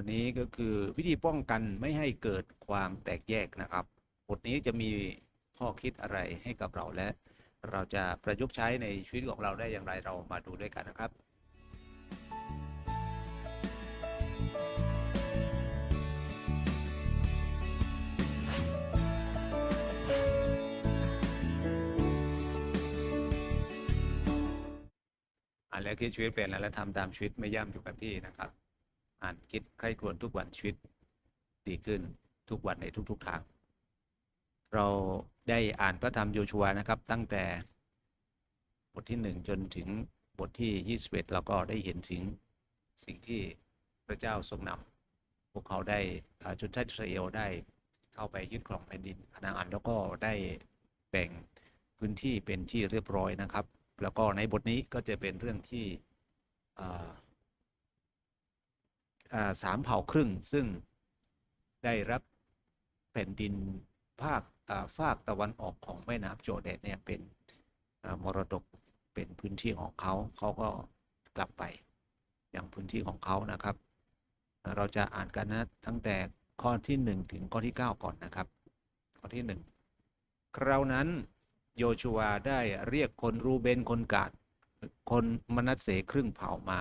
วันนี้ก็คือวิธีป้องกันไม่ให้เกิดความแตกแยกนะครับ บทนี้จะมีข้อคิดอะไรให้กับเราและ เราจะประยุกต์ใช้ในชีวิตของเราได้อย่างไรเรามาดูด้วยกันนะครับอ่านแล้วคิดชีวิตเป็นแล้วและทำตามชีวิตไม่ย่ำอยู่กับที่นะครับ อ่านคิดใคร่ครวญทุกวันชีวิต ดีขึ้นทุกวันในทุกๆทาง เราได้อ่านพระธรรมโยชัวนะครับ ตั้งแต่บทที่หนึ่งจนถึงบทที่ยี่สิบเอ็ดเราก็ได้เห็นถึงสิ่งที่พระเจ้าทรงนำพวกเขาได้ชนชาติอิสราเอลได้เข้าไปยึดครองแผ่นดินคานาอันแล้วก็ได้แบ่งพื้นที่เป็นที่เรียบร้อยนะครับ แล้วก็ในบทนี้ก็จะเป็นเรื่องที่ สามเผ่าครึ่ง ซึ่งได้รับแผ่นดินภาคอ่าฝากตะวันออกของแม่น้ำโจแดนเนี่ยเป็นมรดกเป็นพื้นที่ของเขาเขาก็กลับไปอย่างพื้นที่ของเขานะครับ เราจะอ่านกันนะตั้งแต่ข้อที่หนึ่งถึงข้อที่เก้าก่อนนะครับ ข้อที่หนึ่งคราวนั้นโยชัวได้เรียกคนรูเบนคนกาดคนมนัสเสครึ่งเผ่ามา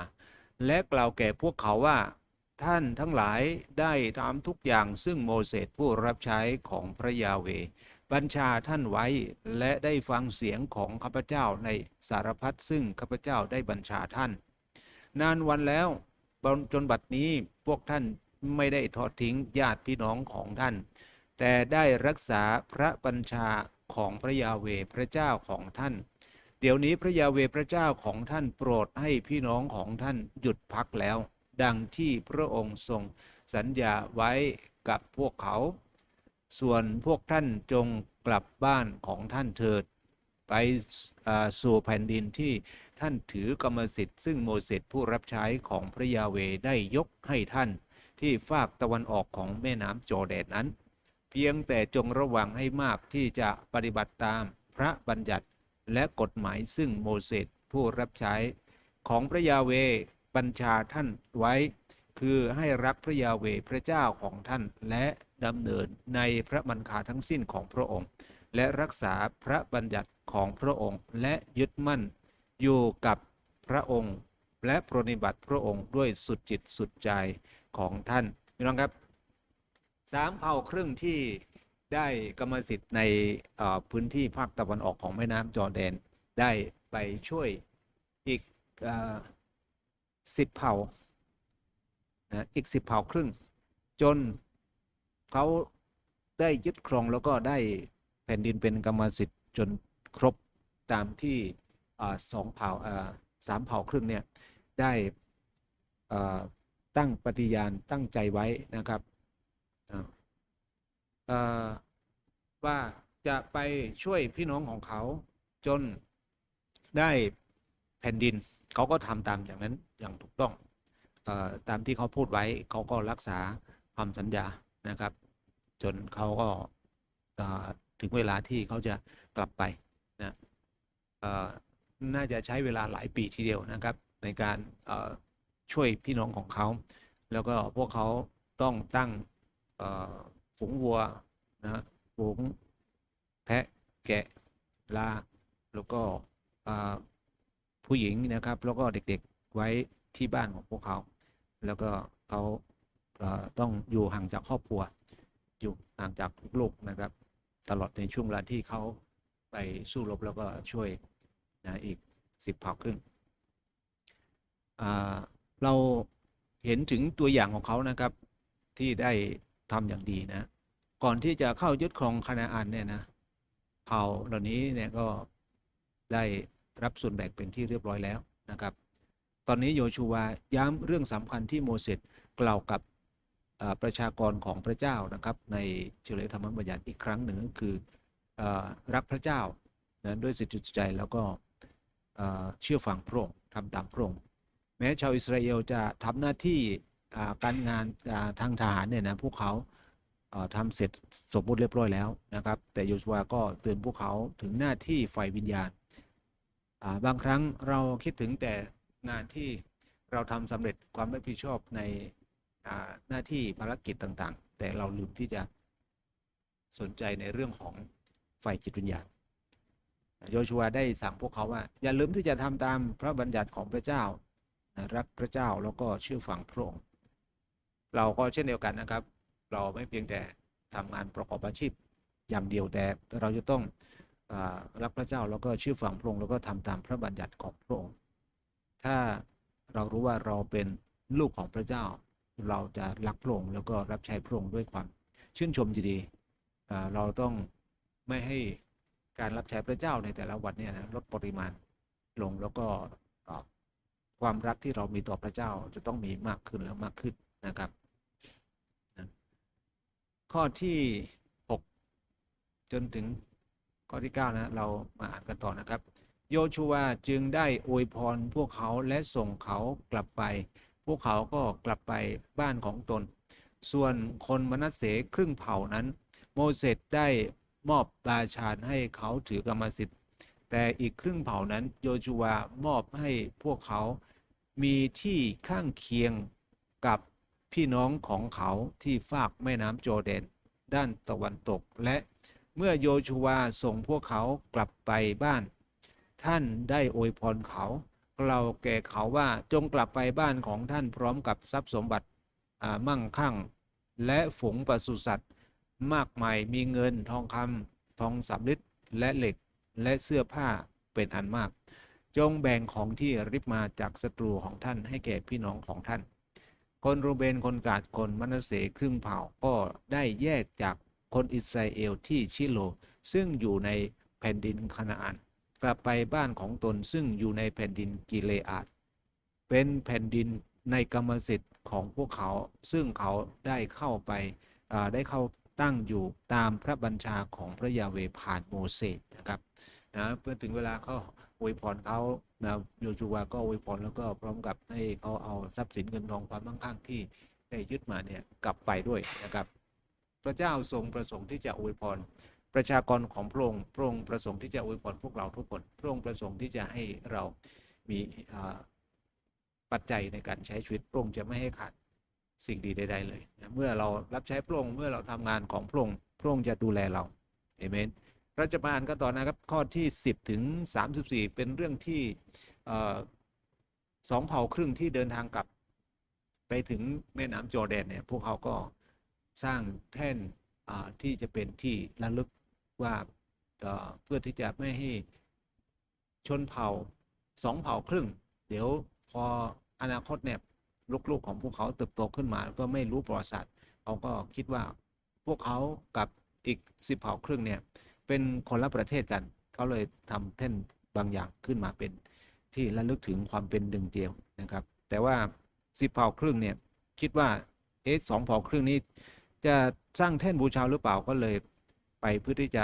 และกล่าวแก่พวกเขาว่า ท่านทั้งหลายได้ทำทุกอย่างซึ่งโมเสสผู้รับใช้ของพระยาเว บัญชาท่านไว้และได้ฟังเสียงของข้าพเจ้าในสารพัดซึ่งข้าพเจ้าได้บัญชาท่าน นานวันแล้วจนบัดนี้พวกท่านไม่ได้ทอดทิ้งญาติพี่น้องของท่าน แต่ได้รักษาพระบัญชาของพระยาเวพระเจ้าของท่าน เดี๋ยวนี้พระยาเวพระเจ้าของท่านโปรดให้พี่น้องของท่านหยุดพักแล้ว ดังที่พระองค์ทรงสัญญาไว้กับพวกเขา ส่วนพวกท่านจงกลับบ้านของท่านเถิด ไปสู่แผ่นดินที่ท่านถือกรรมสิทธิ์ซึ่งโมเสสผู้รับใช้ของพระยาเวได้ยกให้ท่านที่ฝากตะวันออกของแม่น้ำโจแดนนั้น เพียงแต่จงระวังให้มากที่จะปฏิบัติตามพระบัญญัติและกฎหมายซึ่งโมเสสผู้รับใช้ของพระยาเว บัญชาท่านไว้ คือให้รักพระยาเวพระเจ้าของท่าน และดำเนินในพระบัญชาทั้งสิ้นของพระองค์ และรักษาพระบัญญัติของพระองค์ และยึดมั่นอยู่กับพระองค์ และปรนิบัติพระองค์ด้วยสุดจิตสุดใจของท่านพี่น้องครับสามเผ่าครึ่งที่ได้กรรมสิทธิ์ในพื้นที่ภาคตะวันออกของแม่น้ำจอร์แดนได้ไปช่วยอีก สิบเผ่านะอีกสิบเผ่าครึ่ง จนเขาได้ยึดครองแล้วก็ได้แผ่นดินเป็นกรรมสิทธิ์จนครบตามที่สองเผ่าสามเผ่าครึ่งเนี่ยได้ตั้งปฏิญาณตั้งใจไว้นะครับว่าจะไปช่วยพี่น้องของเขาจนได้แผ่นดิน เขาก็ทำตามอย่างนั้นอย่างถูกต้องออตามที่เขาพูดไว้เขาก็รักษาคำสัญญานะครับ จนเขาก็ถึงเวลาที่เขาจะกลับไปนะน่าจะใช้เวลาหลายปีทีเดียวนะครับ ในการช่วยพี่น้องของเขา แล้วก็พวกเขาต้องตั้งฝูงวัวนะฝูงแพะแกะลาแล้วก็ ผู้หญิงนะครับ แล้วก็เด็กๆไว้ที่บ้านของพวกเขา แล้วก็เขาต้องอยู่ห่างจากครอบครัว อยู่ห่างจากลูกนะครับ ตลอดในช่วงเวลาที่เขาไปสู้รบแล้วก็ช่วยนะอีกสิบเผ่าครึ่งเราเห็นถึงตัวอย่างของเขานะครับที่ได้ทำอย่างดีนะ ก่อนที่จะเข้ายึดครองคานาอันเนี่ยนะเผ่าเหล่านี้เนี่ยก็ได้ รับส่วนแบ่งเป็นที่เรียบร้อยแล้วนะครับ ตอนนี้โยชูวาย้ำเรื่องสำคัญที่โมเสสกล่าวกับประชากรของพระเจ้านะครับ ในเฉลยธรรมบัญญัติอีกครั้งหนึ่งก็คืออรักพระเจ้านะด้วยสิทธิจิตใจแล้วก็เชื่อฟังพระองค์ทำตามพระองค์แม้ชาวอิสราเอลจะทำหน้าที่การงานาทางทหารเนี่ยนะพวกเขาอ่าทำเสร็จสมบูรณ์เรียบร้อยแล้วนะครับ แต่โยชูวาก็เตือนพวกเขาถึงหน้าที่ฝ่ายวิญญาณ บางครั้งเราคิดถึงแต่งานที่เราทำสำเร็จความรับผิดชอบในหน้าที่ภารกิจต่างๆ แต่เราลืมที่จะสนใจในเรื่องของไฟจิตวิญญาณโยชัวได้สั่งพวกเขาว่า อย่าลืมที่จะทำตามพระบัญญัติของพระเจ้า รักพระเจ้าแล้วก็เชื่อฟังพระองค์เราก็เช่นเดียวกันนะครับ เราไม่เพียงแต่ทำงานประกอบอาชีพอย่างเดียวแต่เราจะต้อง รักพระเจ้าแล้วก็เชื่อฟังพระองค์แล้วก็ทำตามพระบัญญัติของพระองค์ ถ้าเรารู้ว่าเราเป็นลูกของพระเจ้า เราจะรักพระองค์แล้วก็รับใช้พระองค์ด้วยความชื่นชมดีๆอ่าเราต้องไม่ให้การรับใช้พระเจ้าในแต่ละวันเนี่ยนะลดปริมาณลงแล้วก็ความรักที่เรามีต่อพระเจ้าจะต้องมีมากขึ้นแล้วมากขึ้นนะครับ ข้อที่ 6 จนถึง ข้อที่ 9 นะ เรามาอ่านกันต่อนะครับ โยชูวาจึงได้อวยพรพวกเขาและส่งเขากลับไป พวกเขาก็กลับไปบ้านของตน ส่วนคนมนัสเสครึ่งเผ่านั้น โมเสสได้มอบราชาญให้เขาถือกรรมสิทธิ์ แต่อีกครึ่งเผ่านั้นโยชูวามอบให้พวกเขามีที่ข้างเคียงกับพี่น้องของเขาที่ฝากแม่น้ำโจแดน ด้านตะวันตกและ เมื่อโยชูวาส่งพวกเขากลับไปบ้าน ท่านได้อวยพรเขาเราแก่เขาว่าจงกลับไปบ้านของท่านพร้อมกับทรัพย์สมบัติมั่งคั่ง และฝูงปศุสัตว์ มากมายมีเงินทองคำทองสำริดและเหล็กและเสื้อผ้าเป็นอันมาก จงแบ่งของที่ริบมาจากศัตรูของท่านให้แก่พี่น้องของท่าน คนรูเบนคนกาดคนมนัสเสครึ่งเผ่าก็ได้แยกจาก คนอิสราเอลที่ชิโล ซึ่งอยู่ในแผ่นดินคานาอันกลับไปบ้านของตนซึ่งอยู่ในแผ่นดินกิเลอาดเป็นแผ่นดินในกรรมสิทธิ์ของพวกเขาซึ่งเขาได้เข้าไปได้เข้าตั้งอยู่ตามพระบัญชาของพระยาเวผ่านโมเสสนะครับนะเพื่อถึงเวลาเขาอวยพรเขานะโยชูวาก็อวยพรแล้วก็พร้อมกับให้เขาเอาทรัพย์สินเงินทองความมั่งคั่งที่ได้ยึดมาเนี่ยกลับไปด้วยนะครับ พระเจ้าทรงประสงค์ที่จะอวยพรประชากรของพระองค์พระองค์ประสงค์ที่จะอวยพรพวกเราทุกคนพระองค์ประสงค์ที่จะให้เรามีปัจจัยในการใช้ชีวิตพระองค์จะไม่ให้ขาดสิ่งดีใดๆเลยนะเมื่อเรารับใช้พระองค์เมื่อเราทำงานของพระองค์พระองค์จะดูแลเราเอเมนเราจะมาอ่านกันต่อนะครับข้อที่ 10 ถึง 34 เป็นเรื่องที่สองเผ่าครึ่งที่เดินทางกลับ ไปถึงแม่น้ำจอร์แดนเนี่ยพวกเขาก็ สร้างแท่นที่จะเป็นที่ระลึกว่าเพื่อที่จะไม่ให้ชนเผ่าสองเผ่าครึ่ง เดี๋ยวพออนาคตเนี่ยลูกๆของพวกเขาเติบโตขึ้นมาก็ไม่รู้ประวัติศาสตร์เขาก็คิดว่าพวกเขากับอีกสิบเผ่าครึ่งเนี่ยเป็นคนละประเทศกัน เขาเลยทำแท่นบางอย่างขึ้นมาเป็นที่ระลึกถึงความเป็นหนึ่งเดียวนะครับ แต่ว่าสิบเผ่าครึ่งเนี่ยคิดว่าเอ๊ะสองเผ่าครึ่งนี้ จะสร้างแท่นบูชาหรือเปล่าก็เลยไปเพื่อที่จะ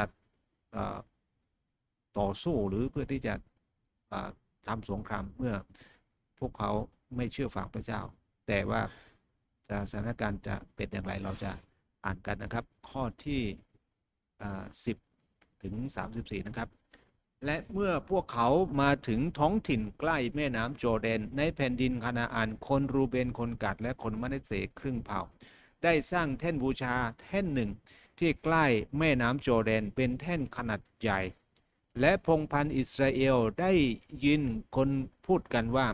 ต่อสู้หรือเพื่อที่จะเอ่อทำสงครามเมื่อพวกเขาไม่เชื่อฟังพระเจ้า แต่ว่าสถานการณ์จะเป็นอย่างไรเราจะอ่านกันนะครับ ข้อที่สิบถึง 34 นะครับ และเมื่อพวกเขามาถึงท้องถิ่นใกล้แม่น้ำโจร์แดน ในแผ่นดินคานาอันคนรูเบนคนกัดและคนมนัสเสครึ่งเผ่า ได้สร้างแท่นบูชาแท่นหนึ่ง ที่ใกล้แม่น้ำโจร์แดนเป็นแท่นขนาดใหญ่ และพงพันธ์อิสราเอลได้ยินคนพูดกันว่า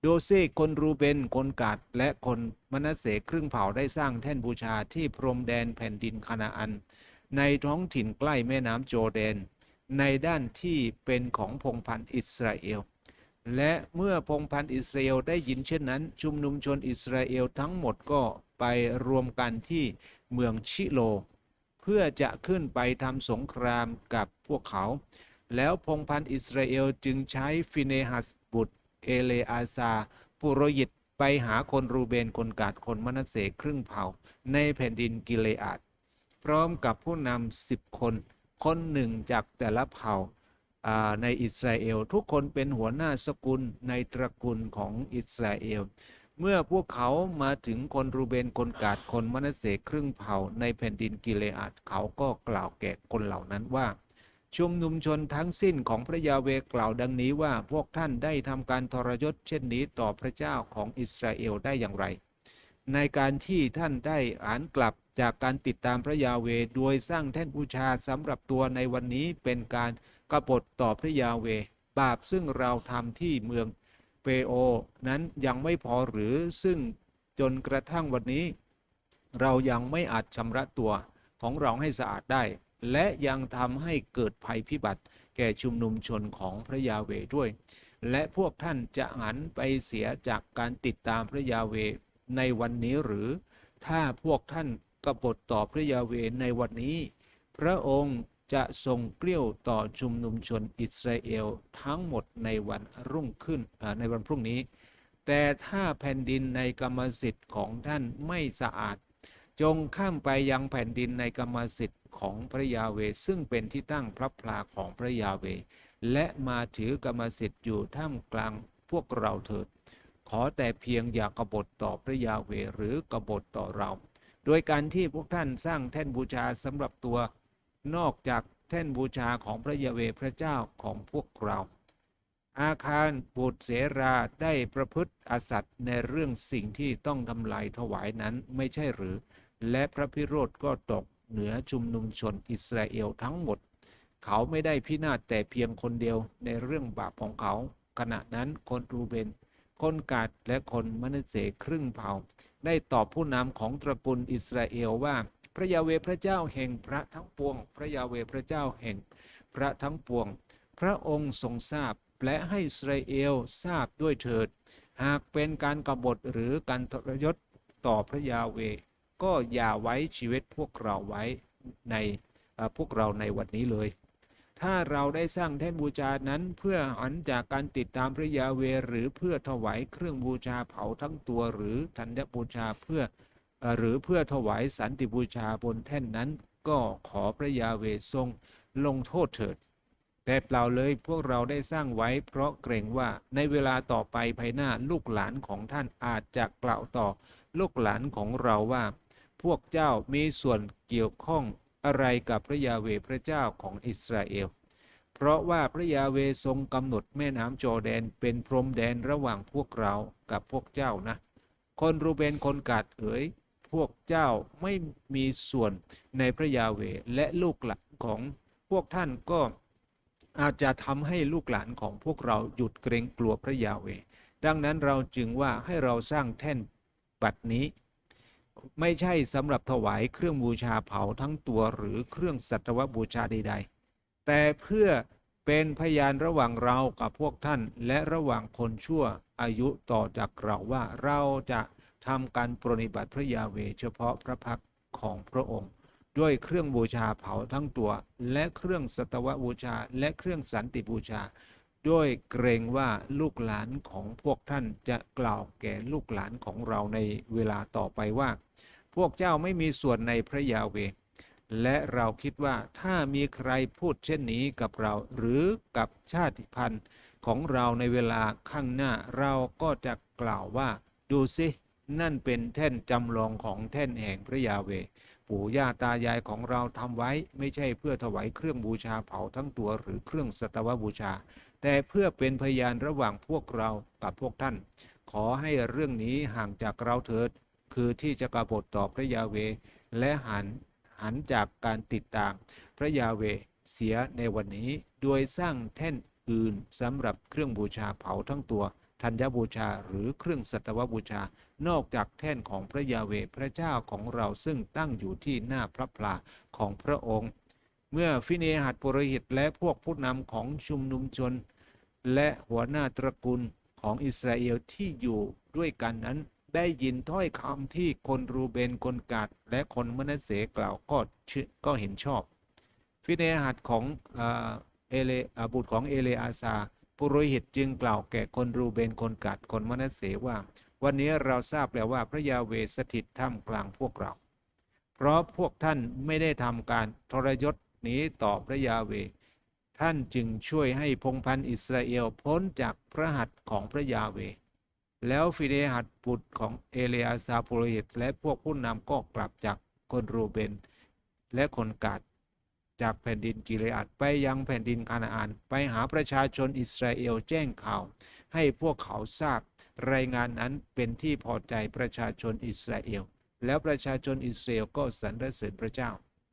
โดเซคนรูเบนคนกาดและคนมนัสเสครึ่งเผ่าได้สร้างแท่นบูชาที่พรมแดนแผ่นดินคานาอัน ในท้องถิ่นใกล้แม่น้ำโจร์แดน ในด้านที่เป็นของพงพันธ์อิสราเอล และเมื่อพงพันธ์อิสราเอลได้ยินเช่นนั้น ชุมนุมชนอิสราเอลทั้งหมดก็ไปรวมกันที่เมืองชิโล เพื่อจะขึ้นไปทำสงครามกับพวกเขา แล้วพงพันธ์อิสราเอลจึงใช้ฟิเนฮัสบุตรเอเลอาซาปุโรหิตไปหาคนรูเบนคนกาดคนมนัสเสครึ่งเผ่า ในแผ่นดินกิเลอาดพร้อมกับผู้นำสิบคน คนหนึ่งจากแต่ละเผ่า ในอิสราเอล ทุกคนเป็นหัวหน้าสกุลในตระกูลของอิสราเอล เมื่อพวกเขามาถึงคนรูเบนคนกาดคนมนัสเสครึ่งเผ่าในแผ่นดินกิเลอาดเขาก็กล่าวแก่คนเหล่านั้นว่าชุมนุมชนทั้งสิ้นของพระยาเวกล่าวดังนี้ว่าพวกท่านได้ทำการทรยศเช่นนี้ต่อพระเจ้าของอิสราเอลได้อย่างไร ในการที่ท่านได้อ่านกลับ จากการติดตามพระยาเวโดยสร้างแท่นบูชาสำหรับตัวในวันนี้เป็นการกบฏต่อพระยาเว บาปซึ่งเราทำที่เมืองเปโอ นั้นยังไม่พอหรือซึ่งจนกระทั่งวันนี้ เรายังไม่อาจชำระตัวของเราให้สะอาดได้ และยังทำให้เกิดภัยพิบัติ แก่ชุมนุมชนของพระยาเวด้วย และพวกท่านจะหันไปเสียจากการติดตามพระยาเวในวันนี้หรือ ถ้าพวกท่าน กบฏต่อพระยาเวในวันนี้ พระองค์จะทรงเกลี้ยวต่อชุมนุมชนอิสราเอลทั้งหมดในวันรุ่งขึ้นในวันพรุ่งนี้ แต่ถ้าแผ่นดินในกรรมสิทธิ์ของท่านไม่สะอาด จงข้ามไปยังแผ่นดินในกรรมสิทธิ์ของพระยาเวซึ่งเป็นที่ตั้งพระพลาของพระยาเว และมาถือกรรมสิทธิ์อยู่ท่ามกลางพวกเราเถิด ขอแต่เพียงอย่ากบฏต่อพระยาเวห์หรือกบฏต่อเรา โดยการที่พวกท่านสร้างแท่นบูชาสำหรับตัวนอกจากแท่นบูชาของพระยาเวพระเจ้าของพวกเรา อาคารบุตรเสราได้ประพฤติอสัตย์ในเรื่องสิ่งที่ต้องทำลายถวายนั้นไม่ใช่หรือ และพระพิโรธก็ตกเหนือชุมนุมชนอิสราเอลทั้งหมด เขาไม่ได้พินาศแต่เพียงคนเดียวในเรื่องบาปของเขา ขณะนั้นคนรูเบนคนกาดและคนมนัสเสครึ่งเผ่า ได้ตอบผู้นำของตระกูลอิสราเอลว่า พระยาเวพระเจ้าแห่งพระทั้งปวง พระยาเวพระเจ้าแห่งพระทั้งปวง พระองค์ทรงทราบและให้อิสราเอลทราบด้วยเถิด หากเป็นการกบฏหรือการทรยศต่อพระยาเว ก็อย่าไว้ชีวิตพวกเราไว้ในพวกเราในวันนี้เลย ถ้าเราได้สร้างแท่นบูชานั้นเพื่อหันจากการติดตามพระยาเวหรือเพื่อถวายเครื่องบูชาเผาทั้งตัวหรือธัญบูชาเพื่อหรือเพื่อถวายสันติบูชาบนแท่นนั้น ก็ขอพระยาเวทรงลงโทษเถิด แต่เปล่าเลยพวกเราได้สร้างไว้เพราะเกรงว่าในเวลาต่อไปภายหน้าลูกหลานของท่านอาจจะกล่าวต่อลูกหลานของเราว่า พวกเจ้ามีส่วนเกี่ยวข้อง อะไรกับพระยาเวพระเจ้าของอิสราเอล เพราะว่าพระยาเวทรงกำหนดแม่น้ำจอร์แดนเป็นพรมแดนระหว่างพวกเรากับพวกเจ้านะ คนรูเบนคนกาดเอ๋ยพวกเจ้าไม่มีส่วนในพระยาเวและลูกหลานของพวกท่านก็อาจจะทำให้ลูกหลานของพวกเราหยุดเกรงกลัวพระยาเว ดังนั้นเราจึงว่าให้เราสร้างแท่นบัดนี้ ไม่ใช่สำหรับถวายเครื่องบูชาเผาทั้งตัวหรือเครื่องสัตวบูชาใด ๆ แต่เพื่อเป็นพยานระหว่างเรากับพวกท่าน และระหว่างคนชั่วอายุต่อจากเราว่าเราจะทำการปรนิบัติพระยาเวเฉพาะพระพักของพระองค์ ด้วยเครื่องบูชาเผาทั้งตัว และเครื่องสัตวบูชา และเครื่องสันติบูชา ด้วยเกรงว่าลูกหลานของพวกท่านจะกล่าวแก่ลูกหลานของเราในเวลาต่อไปว่า พวกเจ้าไม่มีส่วนในพระยาเว และเราคิดว่าถ้ามีใครพูดเช่นนี้กับเราหรือกับชาติพันธุ์ของเราในเวลาข้างหน้าเราก็จะกล่าวว่า ดูสินั่นเป็นแท่นจำลองของแท่นแห่งพระยาเว ปู่ย่าตายายของเราทำไว้ไม่ใช่เพื่อถวายเครื่องบูชาเผาทั้งตัวหรือเครื่องสัตวบูชาแต่เพื่อเป็นพยานระหว่างพวกเรากับพวกท่าน ขอให้เรื่องนี้ห่างจากเราเถิด คือที่จะกบฏต่อพระยาเว และหันหันจากการติดตาม พระยาเวเสียในวันนี้ โดยสร้างแท่นอื่นสำหรับเครื่องบูชาเผาทั้งตัวธัญบูชาหรือเครื่องสัตวบูชา นอกจากแท่นของพระยาเวพระเจ้าของเราซึ่งตั้งอยู่ที่หน้าพระพลาของพระองค์ เมื่อฟิเนหัดปุโรหิตและพวกผู้นำของชุมนุมชน และหัวหน้าตระกูลของอิสราเอลที่อยู่ด้วยกันนั้นได้ยินถ้อยคำที่คนรูเบนคนกาดและคนมนัสเสกล่าวก็เชื่อก็เห็นชอบ ฟิเนหัดของเอเลบุตรของเอเลอาซาปุโรหิตจึงกล่าวแก่คนรูเบนคนกาดคนมนัสเสว่า วันนี้เราทราบแล้วว่าพระยาเวสถิตท่ามกลางพวกเรา เพราะพวกท่านไม่ได้ทำการทรยศ นีต่อพระยาเว ท่านจึงช่วยให้พงพันธ์อิสราเอลพ้นจากพระหัตถ์ของพระยาเว แล้วฟิเนหัดบุตรของเอเลอาซาโปรหิตและพวกผู้นำก็กลับจากคนรูเบน และคนกาดจากแผ่นดินกิเลอาดไปยังแผ่นดินคานาอันไปหาประชาชนอิสราเอลแจ้งข่าว ให้พวกเขาทราบ รายงานนั้นเป็นที่พอใจประชาชนอิสราเอล แล้วประชาชนอิสราเอลก็สรรเสริญพระเจ้า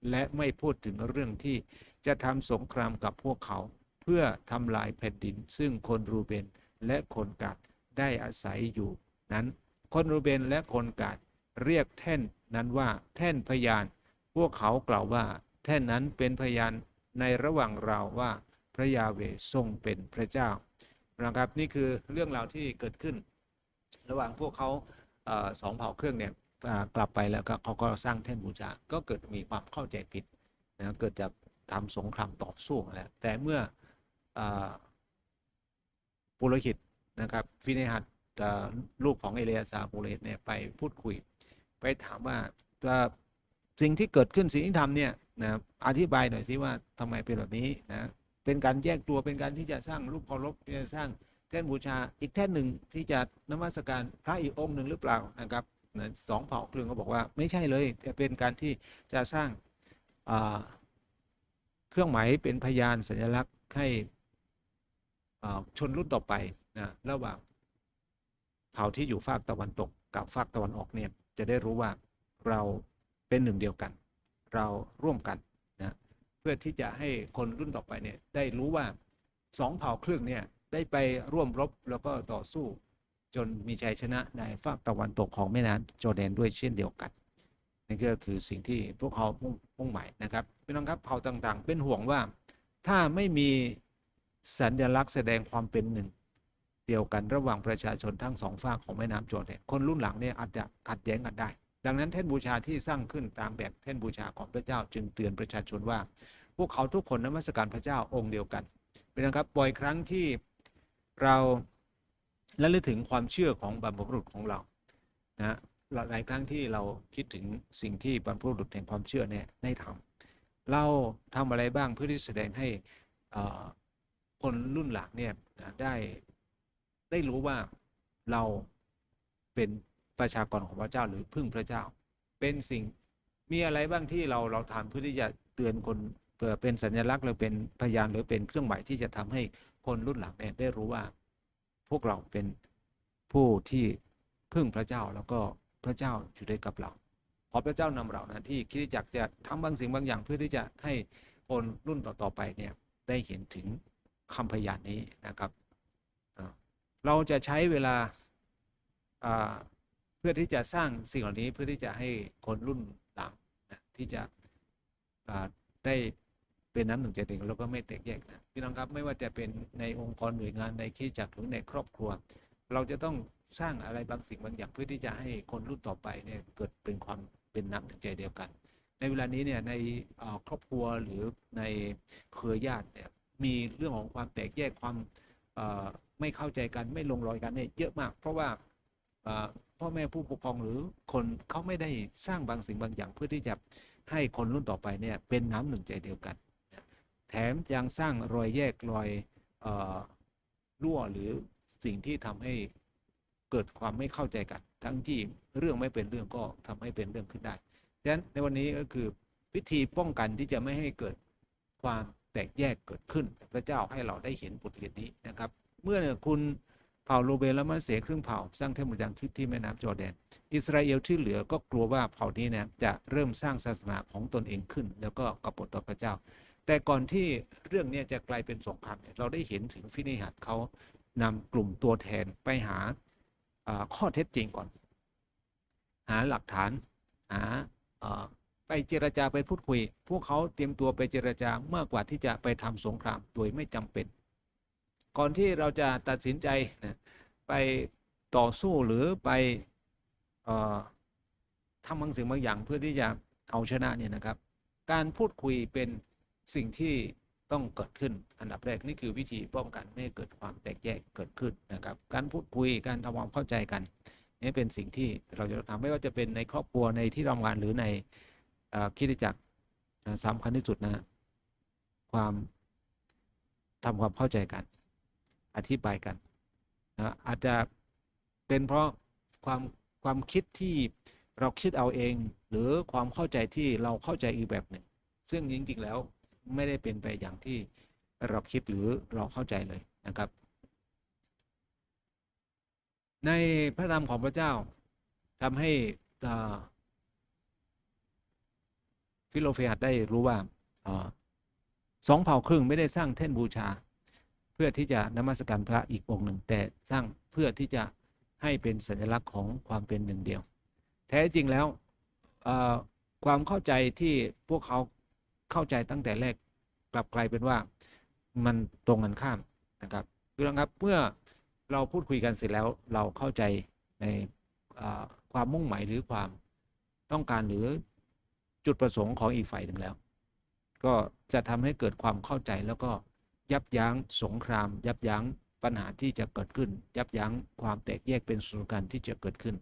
และไม่พูดถึงเรื่องที่จะทำสงครามกับพวกเขา เพื่อทำลายแผ่นดิน ซึ่งคนรูเบนและคนกาดได้อาศัยอยู่ นั้น คนรูเบนและคนกาดเรียกแท่นนั้นว่าแท่นพยาน พวกเขากล่าวว่า แท่นนั้นเป็นพยานในระหว่างเราว่าพระยาเวทรงเป็นพระเจ้านะครับนี่คือเรื่องราวที่เกิดขึ้น ระหว่างพวกเขาเอสองเผ่าเครื่องเนี่ย กลับไปแล้วก็เขาก็สร้างแท่นบูชา ก็เกิดมีความเข้าใจผิดนะเกิดจากทำสงครามต่อสู้แล้วแต่เมื่ออปุโรหิตนะครับฟิเนหัดลูกของเอเลียซาปุโรหิตเนี่ยไปพูดคุย ไปถามว่าสิ่งที่เกิดขึ้นสิ่งที่ทำเนี่ยนะอธิบายหน่อยสิว่าทำไมเป็นแบบนี้นะเป็นการแยกตัวเป็นการที่จะสร้างรูปเคารพจะสร้างแท่นบูชาอีกแท่นหนึ่งที่จะนมัสการพระอีกองค์หนึ่งหรือเปล่านะครับ สองเผ่าเครื่องก็บอกว่าไม่ใช่เลย แต่เป็นการที่จะสร้างเครื่องหมายเป็นพยานสัญลักษณ์ให้ชนรุ่นต่อไปนะระหว่างเผ่าที่อยู่ฝากตะวันตกกับฝากตะวันออกเนี่ยจะได้รู้ว่าเราเป็นหนึ่งเดียวกัน เราร่วมกันนะเพื่อที่จะให้คนรุ่นต่อไปเนี่ยได้รู้ว่าสองเผ่าครึ่งเนี่ยได้ไปร่วมรบแล้วก็ต่อสู้ จนมีชัยชนะในฝากตะวันตกของแม่น้ำจอร์แดนด้วยเช่นเดียวกันนี่ก็คือสิ่งที่พวกเขามุ่งหมายนะครับพี่น้องครับเผ่าต่างๆ เป็นห่วงว่าถ้าไม่มีสัญลักษณ์แสดงความเป็นหนึ่ง เดียวกันระหว่างประชาชนทั้งสองฝากของแม่น้ำจอร์แดนคนรุ่นหลังเนี่ยอาจจะขัดแย้งกันได้ ดังนั้นแท่นบูชาที่สร้างขึ้นตามแบบแท่นบูชาของพระเจ้าจึงเตือนประชาชนว่า พวกเขาทุกคนนมัสการพระเจ้าองค์เดียวกันเป็นนะครับบ่อยครั้งที่เรา และลึกถึงความเชื่อของบรรพบุรุษของเรานะหลายครั้งที่เราคิดถึงสิ่งที่บรรพบุรุษแห่งความเชื่อเนี่ยได้ทำเราทำอะไรบ้างเพื่อที่แสดงให้คนรุ่นหลังเนี่ยได้ได้รู้ว่าเราเป็นประชากรของพระเจ้าหรือพึ่งพระเจ้า เป็นสิ่งมีอะไรบ้างที่เราเราทำเพื่อที่จะเตือนคนเพื่อเป็นสัญลักษณ์หรือเป็นพยานหรือเป็นเครื่องหมายที่จะทำให้คนรุ่นหลังเนี่ยได้รู้ว่า พวกเราเป็นผู้ที่พึ่งพระเจ้าแล้วก็พระเจ้าอยู่ด้วยกับเรา ขอพระเจ้านำเรานะที่คิดจักจะทำบางสิ่งบางอย่างเพื่อที่จะให้คนรุ่นต่อๆไปเนี่ยได้เห็นถึงคำพยานนี้นะครับ เราจะใช้เวลาเพื่อที่จะสร้างสิ่งเหล่านี้เพื่อที่จะให้คนรุ่นหลังที่จะได้ เป็นน้ำหนึ่งใจเดียวแล้วก็ไม่แตกแยกนะพี่น้องครับไม่ว่าจะเป็นในองค์กรหน่วยงานในที่จักหรือในครอบครัว เราจะต้องสร้างอะไรบางสิ่งบางอย่างเพื่อที่จะให้คนรุ่นต่อไปเนี่ยเกิดเป็นความเป็นน้ำหนึ่งใจเดียวกัน ในเวลานี้เนี่ยในครอบครัวหรือในเครือญาติเนี่ยมีเรื่องของความแตกแยกความไม่เข้าใจกันไม่ลงรอยกันเนี่ยเยอะมาก เพราะว่าพ่อแม่ผู้ปกครองหรือคนเขาไม่ได้สร้างบางสิ่งบางอย่างเพื่อที่จะให้คนรุ่นต่อไปเนี่ยเป็นน้ำหนึ่งใจเดียวกัน แถมยังสร้างรอยแยกรอยรั่วหรือสิ่งที่ทำให้เกิดความไม่เข้าใจกัน ทั้งที่เรื่องไม่เป็นเรื่องก็ทำให้เป็นเรื่องขึ้นได้ดังนั้นในวันนี้ก็คือวิธีป้องกันที่จะไม่ให้เกิดความแตกแยกเกิดขึ้น พระเจ้าให้เราได้เห็นบทเรียนนี้นะครับ เมื่อคุณเผ่าโรเบลและมันเสครึ่งเผ่า สร้างเทพบุญยังที่ที่แม่น้ำจอแดน อิสราเอลที่เหลือก็กลัวว่าเผ่านี้นี่ยจะเริ่มสร้างศาสนาของตนเองขึ้น แล้วก็กบฏต่อพระเจ้า แต่ก่อนที่เรื่องนี้จะกลายเป็นสงครามเราได้เห็นถึงฟินิหัดเขานำกลุ่มตัวแทนไปหาข้อเท็จจริงก่อน หาหลักฐานหาไปเจรจาไปพูดคุย พวกเขาเตรียมตัวไปเจรจามากกว่าที่จะไปทำสงครามโดยไม่จำเป็น ก่อนที่เราจะตัดสินใจนะไปต่อสู้หรือไปทำบางสิ่งบางอย่างเพื่อที่จะเอาชนะเนี่ยนะครับ การพูดคุยเป็น สิ่งที่ต้องเกิดขึ้นอันดับแรกนี่คือวิธีป้องกันไม่ให้เกิดความแตกแยกเกิดขึ้นนะครับ การพูดคุยการทำความเข้าใจกันนี่เป็นสิ่งที่เราจะทำไม่ว่าจะเป็นในครอบครัวในที่ทำงานหรือในคิดจักสำคัญที่สุดนะความทำความเข้าใจกัน อธิบายกันนะอาจจะเป็นเพราะความความคิดที่เราคิดเอาเอง หรือความเข้าใจที่เราเข้าใจอีกแบบหนึ่งซึ่งจริงๆแล้ว ไม่ได้เป็นไปอย่างที่เราคิดหรือเราเข้าใจเลยนะครับ ในพระนามของพระเจ้าทำให้ฟิโลเฟหัดได้รู้ว่าอสองเผ่าครึ่งไม่ได้สร้างแท่นบูชา เพื่อที่จะนมัสการพระอีกองค์หนึ่ง แต่สร้างเพื่อที่จะให้เป็นสัญลักษณ์ของความเป็นหนึ่งเดียว แท้จริงแล้วความเข้าใจที่พวกเขา เข้าใจตั้งแต่แรกกลับกลายเป็นว่ามันตรงกันข้ามนะครับพี่น้องครับเมื่อเราพูดคุยกันเสร็จแล้วเราเข้าใจในความมุ่งหมายหรือความต้องการหรือจุดประสงค์ของอีกฝ่ายหนึ่งแล้ว ก็จะทำให้เกิดความเข้าใจแล้วก็ยับยั้งสงคราม ยับยั้งปัญหาที่จะเกิดขึ้น ยับยั้งความแตกแยกเป็นส่วนกันที่จะเกิดขึ้น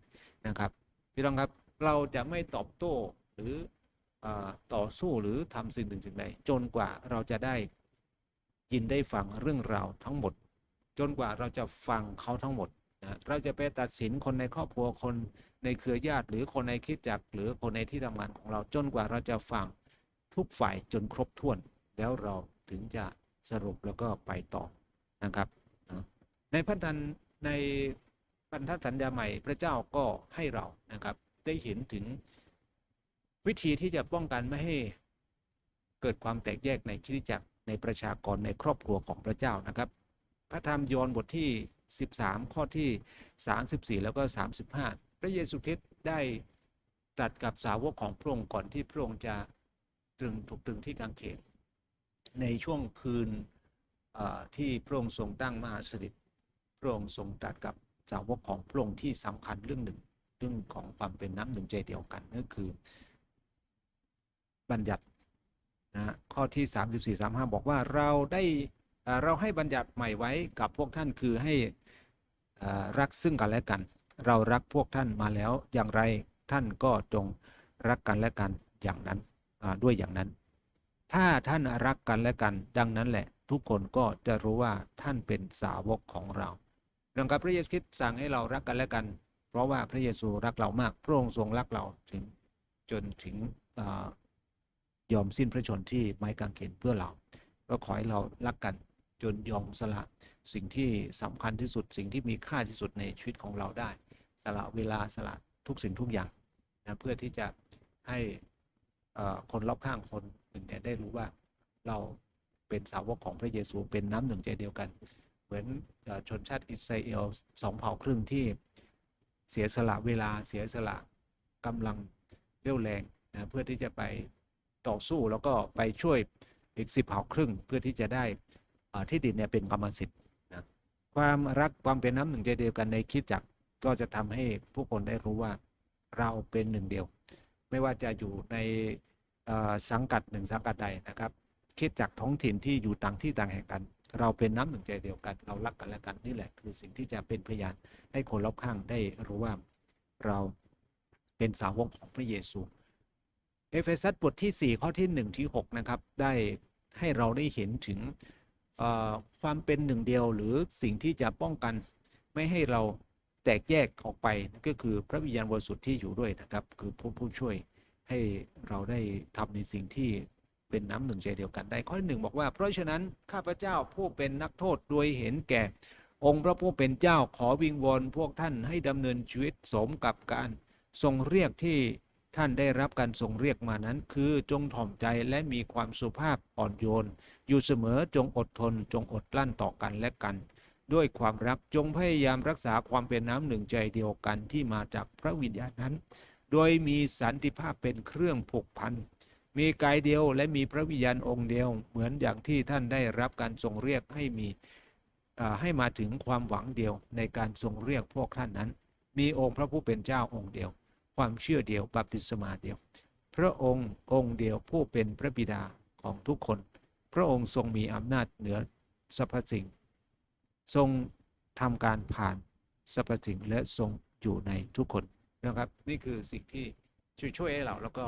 นะครับ พี่น้องครับเราจะไม่ตอบโต้หรือ ต่อสู้หรือทำสิ่งหนึ่งสิ่งใดจนกว่าเราจะได้ยินได้ฟังเรื่องราวทั้งหมด จนกว่าเราจะฟังเขาทั้งหมดนะเราจะไปตัดสินคนในครอบครัวคนในเครือญาติ หรือคนในคิดจักหรือคนในที่ทำงานของเราจนกว่าเราจะฟังทุกฝ่ายจนครบถ้วน แล้วเราถึงจะสรุปแล้วก็ไปต่อนะครับนะในพันธันในพันธสัญญาใหม่พระเจ้าก็ให้เรานะครับได้เห็นถึง วิธีที่จะป้องกันไม่ให้เกิดความแตกแยกในคริสตจักรในประชากรในครอบครัวของพระเจ้านะครับ พระธรรมยอห์นบทที่ 13 ข้อที่ 34 แล้วก็ 35 พระเยซูคริสต์ได้ตรัสกับสาวกของพระองค์ก่อนที่พระองค์จะตรึงถูกตรึงที่กางเขนในช่วงคืนที่พระองค์ทรงตั้งมหาสนิทพระองค์ทรงตรัสกับสาวกของพระองค์ที่สำคัญเรื่องหนึ่งเรื่องของความเป็นน้ำหนึ่งใจเดียวกันนั่นคือ บัญญัตินะข้อที่ 34 35 บอกว่าเราได้เราให้บัญญัติใหม่ไว้กับพวกท่านคือให้รักซึ่งกันและกัน เรารักพวกท่านมาแล้วอย่างไรท่านก็จงรักกันและกันอย่างนั้นด้วยอย่างนั้น ถ้าท่านรักกันและกัน ดังนั้นแหละทุกคนก็จะรู้ว่าท่านเป็นสาวกของเราเรื่องกับพระเยซูคริสต์สั่งให้เรารักกันและกัน เพราะว่าพระเยซูรักเรามากพระองค์ทรงรักเราถึงจนถึง ยอมสิ้นพระชนที่ไม้กางเขนเพื่อเรา ก็ขอให้เรารักกันจนยอมสละสิ่งที่สำคัญที่สุด สิ่งที่มีค่าที่สุดในชีวิตของเราได้ สละเวลาสละทุกสิ่งทุกอย่างนะเพื่อที่จะให้คนรอบข้างคนอื่นเนี่ยได้รู้ว่าเราเป็นสาวกของพระเยซูเป็นน้ำหนึ่งใจเดียวกัน เหมือนอชนชาติอิสราเอลสองเผ่าครึ่งที่เสียสละเวลาเสียสละกำลังเรี่ยวแรงนะเพื่อที่จะไป ต่อสู้แล้วก็ไปช่วยอีกสิบเผ่าครึ่ง เพื่อที่จะได้ที่ดินเนี่ยเป็นกรรมสิทธิ์นะความรักความเป็นน้ำหนึ่งใจเดียวกันในคิดจักก็จะทำให้ผู้คนได้รู้ว่าเราเป็นหนึ่งเดียว ไม่ว่าจะอยู่ในสังกัดหนึ่งสังกัดใดนะครับ คิดจากท้องถิ่นที่อยู่ต่างที่ต่างแห่งกัน เราเป็นน้ำหนึ่งใจเดียวกัน เรารักกันและกันนี่แหละคือสิ่งที่จะเป็นพยานให้คนรอบข้างได้รู้ว่าเราเป็นสาวกของพระเยซู เอเฟซัสบทที่ 4 ข้อที่ 1 ที่ 6 นะครับ ได้ให้เราได้เห็นถึงความเป็นหนึ่งเดียวหรือสิ่งที่จะป้องกัน ไม่ให้เราแตกแยกออกไปก็คือพระวิญญาณบริสุทธิ์ที่อยู่ด้วยนะครับ คือผู้ผู้ช่วยให้เราได้ทำในสิ่งที่เป็นน้ำหนึ่งใจเดียวกันได้ข้อที่หนึ่งบอกว่า เพราะฉะนั้นข้าพเจ้าผู้เป็นนักโทษโดยเห็นแก่ องค์พระผู้เป็นเจ้าขอวิงวอนพวกท่านให้ดำเนินชีวิตสมกับการทรงเรียกที่ ท่านได้รับการทรงเรียกมานั้น คือจงถ่อมใจและมีความสุภาพอ่อนโยน อยู่เสมอจงอดทน จงอดกลั้นต่อกันและกัน ด้วยความรักจงพยายามรักษาความเป็นน้ำหนึ่งใจเดียวกันที่มาจากพระวิญญาณนั้น โดยมีสันติภาพเป็นเครื่องผูกพันมีกายเดียวและมีพระวิญญาณองค์เดียว เหมือนอย่างที่ท่านได้รับการทรงเรียกให้มีให้มาถึงความหวังเดียวในการทรงเรียกพวกท่านนั้น มีองค์พระผู้เป็นเจ้าองค์เดียว ความเชื่อเดียวบัพติศมาเดียว พระองค์องค์เดียวผู้เป็นพระบิดาของทุกคน พระองค์ทรงมีอำนาจเหนือสรรพสิ่ง ทรงทำการผ่านสรรพสิ่งและทรงอยู่ในทุกคนนะครับ นี่คือสิ่งที่ช่วยช่วยให้เราแล้วก็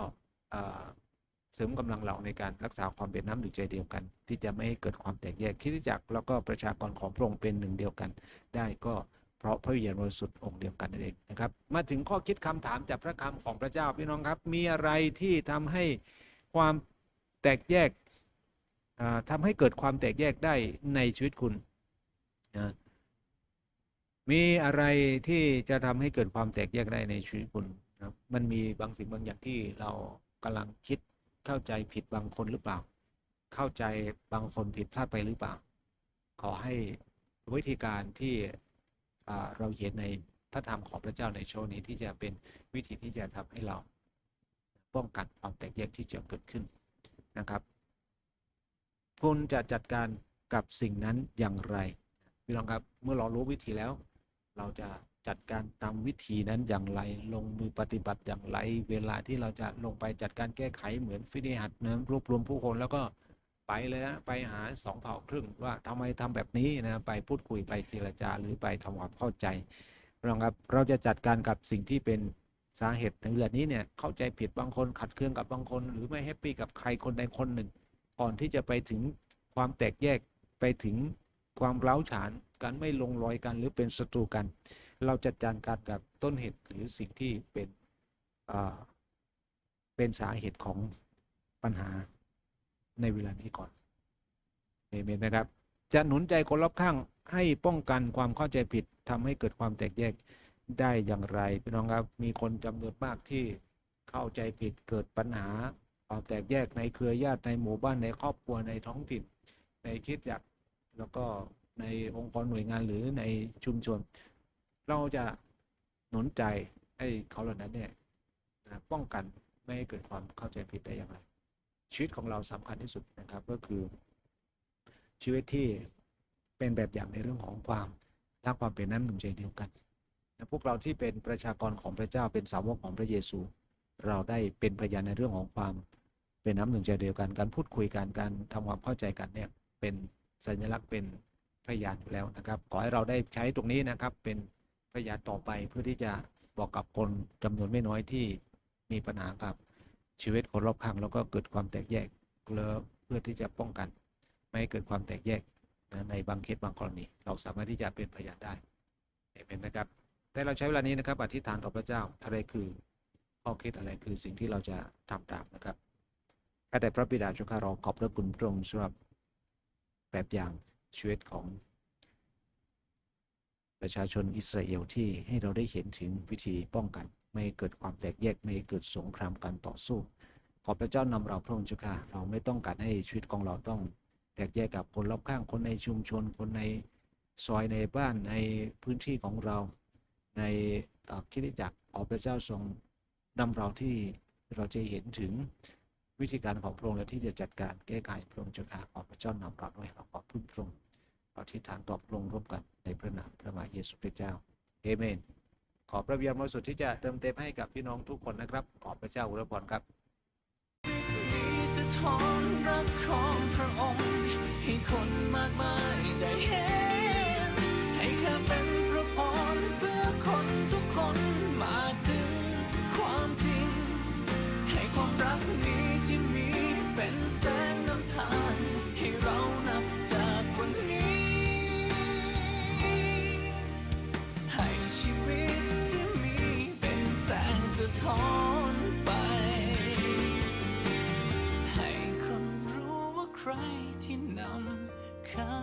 เสริมกำลังเราในการรักษาความเป็นน้ำหนึ่งใจเดียวกัน ที่จะไม่ให้เกิดความแตกแยกคิดจักรแล้วก็ประชากรของพระองค์เป็นหนึ่งเดียวกัน ได้ก็ เพราะพระวิญญาณบริสุทธิ์องค์เดียวกันนั่นเองนะครับ มาถึงข้อคิดคำถามจากพระคำของพระเจ้าพี่น้องครับ มีอะไรที่ทำให้ความแตกแยกอ่าทำให้เกิดความแตกแยกได้ในชีวิตคุณนะมีอะไรที่จะทำให้เกิดความแตกแยกได้ในชีวิตคุณนะครับมันมีบางสิ่งบางอย่างที่เรากำลังคิดเข้าใจผิดบางคนหรือเปล่า เข้าใจบางคนผิดพลาดไปหรือเปล่า ขอให้วิธีการที่ เราเห็นในพระธรรมของพระเจ้าในโชว์นี้ที่จะเป็นวิธีที่จะทำให้เราป้องกันความแตกแยกที่จะเกิดขึ้นนะครับ คุณจะจัดการกับสิ่งนั้นอย่างไรพี่น้องครับเมื่อเรารู้วิธีแล้ว เราจะจัดการตามวิธีนั้นอย่างไร ลงมือปฏิบัติอย่างไร เวลาที่เราจะลงไปจัดการแก้ไขเหมือนฟินิหัดนะรวบรวมผู้คนแล้วก็ ไปเลยนะไปหาสองเผ่าครึ่งว่าทำไมทำแบบนี้นะไปพูดคุยไปเจรจาหรือไปทำความเข้าใจพี่น้องครับเราจะจัดการกับสิ่งที่เป็นสาเหตุในเรื่องนี้เนี่ยเข้าใจผิดบางคนขัดเคืองกับบางคน หรือไม่แฮปปี้กับใครคนใดคนหนึ่ง ก่อนที่จะไปถึงความแตกแยกไปถึงความเล้าฉานการไม่ลงรอยกันหรือเป็นศัตรูกัน เราจัดการการกับต้นเหตุหรือสิ่งที่เป็นอ่าเป็นสาเหตุของปัญหา ในเวลานี้ก่อนเอเมนนะครับ จะหนุนใจคนรอบข้างให้ป้องกันความเข้าใจผิดทำให้เกิดความแตกแยกได้อย่างไรพี่น้องครับมีคนจำนวนมากที่เข้าใจผิดเกิดปัญหาความแตกแยกในเครือญาติในหมู่บ้านในครอบครัวในท้องถิ่น ในคิดจักรแล้วก็ในองค์กรหน่วยงานหรือในชุมชน เราจะหนุนใจให้เขาเหล่านั้นเนี่ยนะป้องกันไม่ให้เกิดความเข้าใจผิดได้อย่างไร ชีวิตของเราสำคัญที่สุดนะครับก็คือ ชีวิตที่เป็นแบบอย่างในเรื่องของความรักความเป็นน้ำหนึ่งใจเดียวกันนะพวกเราที่เป็นประชากรของพระเจ้าเป็นสาวกของพระเยซู เราได้เป็นพยานในเรื่องของความเป็นน้ำหนึ่งใจเดียวกันการพูดคุยกันการทำความเข้าใจกันเนี่ยเป็นสัญลักษณ์เป็นพยานอยู่แล้วนะครับ ขอให้เราได้ใช้ตรงนี้นะครับ เป็นพยานต่อไปเพื่อที่จะบอกกับคนจำนวนไม่น้อยที่มีปัญหากับ ชีวิตคนรอบข้างแล้วก็เกิดความแตกแยกแล้วเพื่อที่จะป้องกัน ไม่ให้เกิดความแตกแยกนะในบางเคสบางกรณี เราสามารถที่จะเป็นพยานได้เห็นนะครับ แต่เราใช้เวลานี้นะครับอธิษฐานต่อพระเจ้าอะไรคือข้อคิดอะไรคือสิ่งที่เราจะทำตามนะครับข้าแต่พระบิดาจุข้าเราขอบพระคุณพระองค์สำหรับแบบอย่างชีวิตของ ประชาชนอิสราเอลที่ให้เราได้เห็นถึงวิธีป้องกัน ไม่ให้เกิดความแตกแยกไม่ให้เกิดสงครามการต่อสู้ ขอพระเจ้านำเราพระองค์เจ้าค่ะเราไม่ต้องการให้ชีวิตของเราต้อง แตกแยกกับคนรอบข้างคนในชุมชน คนในซอยในบ้านในพื้นที่ของเรา ในเอ่อคริสตจักรขอพระเจ้าทรงนำเราที่เราจะเห็นถึงวิธีการของพระองค์และที่จะจัดการแก้ไขพระองค์เจ้าข้าขอพระเจ้านำเราด้วยเราขอพึ่งพระองค์เราที่ฐานตอพระองค์ร่วมกันในพระนามพระมหาเยซูคริสต์เจ้าเอเมน ขอพระวิญญาณบริสุดที่จะเติมเต็มให้กับพี่น้องทุกคนนะครับ ขอบพระเจ้าอวยพรครับสะท้อนรักของพระองค์ให้คนมากมายได้เห็น ท้อนไป ให้คนรู้ว่าใครที่นำข้า